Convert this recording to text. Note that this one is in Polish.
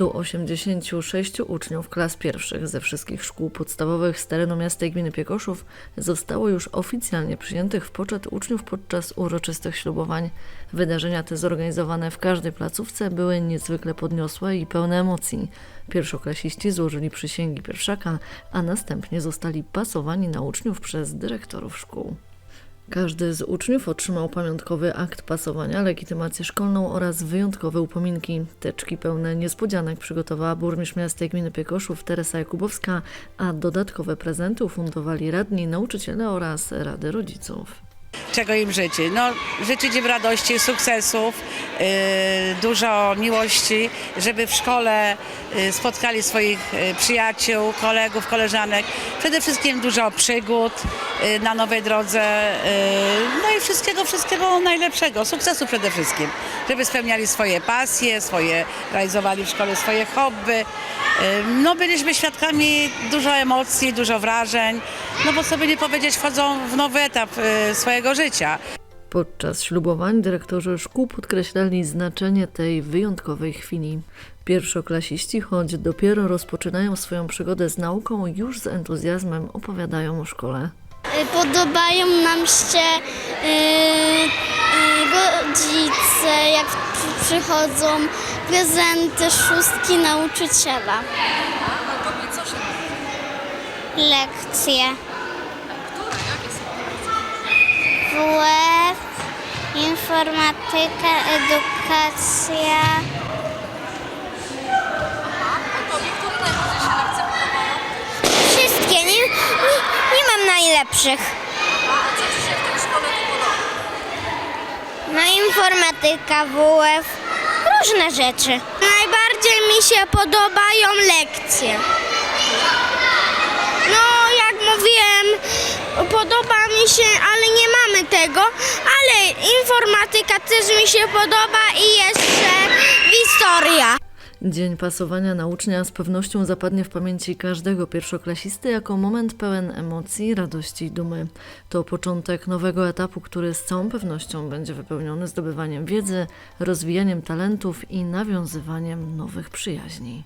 86 uczniów klas pierwszych ze wszystkich szkół podstawowych z terenu miasta i gminy Piekoszów zostało już oficjalnie przyjętych w poczet uczniów podczas uroczystych ślubowań. Wydarzenia te zorganizowane w każdej placówce były niezwykle podniosłe i pełne emocji. Pierwszoklasiści złożyli przysięgi pierwszaka, a następnie zostali pasowani na uczniów przez dyrektorów szkół. Każdy z uczniów otrzymał pamiątkowy akt pasowania, legitymację szkolną oraz wyjątkowe upominki. Teczki pełne niespodzianek przygotowała burmistrz miasta gminy Piekoszów Teresa Jakubowska, a dodatkowe prezenty ufundowali radni, nauczyciele oraz rady rodziców. Czego im życzy. No, życzyć im radości, sukcesów, yy, dużo miłości, żeby w szkole yy, spotkali swoich yy, przyjaciół, kolegów, koleżanek. Przede wszystkim dużo przygód na nowej drodze. Wszystkiego, wszystkiego najlepszego. Sukcesu przede wszystkim. Żeby spełniali swoje pasje, swoje, realizowali w szkole swoje hobby. No, byliśmy świadkami dużo emocji, dużo wrażeń. No bo co by nie powiedzieć, wchodzą w nowy etap yy, swojego życia. Podczas ślubowań dyrektorzy szkół podkreślali znaczenie tej wyjątkowej chwili. Pierwszoklasiści, choć dopiero rozpoczynają swoją przygodę z nauką, już z entuzjazmem opowiadają o szkole. Y, Podobają nam się y, y, rodzice, jak przy- przychodzą prezenty, szóstki nauczyciela. Lekcje. WF, informatyka, edukacja. Nie, mam najlepszych. No informatyka, WF, różne rzeczy. Najbardziej mi się podobają lekcje. No jak mówiłem, podoba mi się, ale nie mamy tego, ale informatyka też mi się podoba i jeszcze. Dzień pasowania na ucznia z pewnością zapadnie w pamięci każdego pierwszoklasisty jako moment pełen emocji, radości i dumy. To początek nowego etapu, który z całą pewnością będzie wypełniony zdobywaniem wiedzy, rozwijaniem talentów i nawiązywaniem nowych przyjaźni.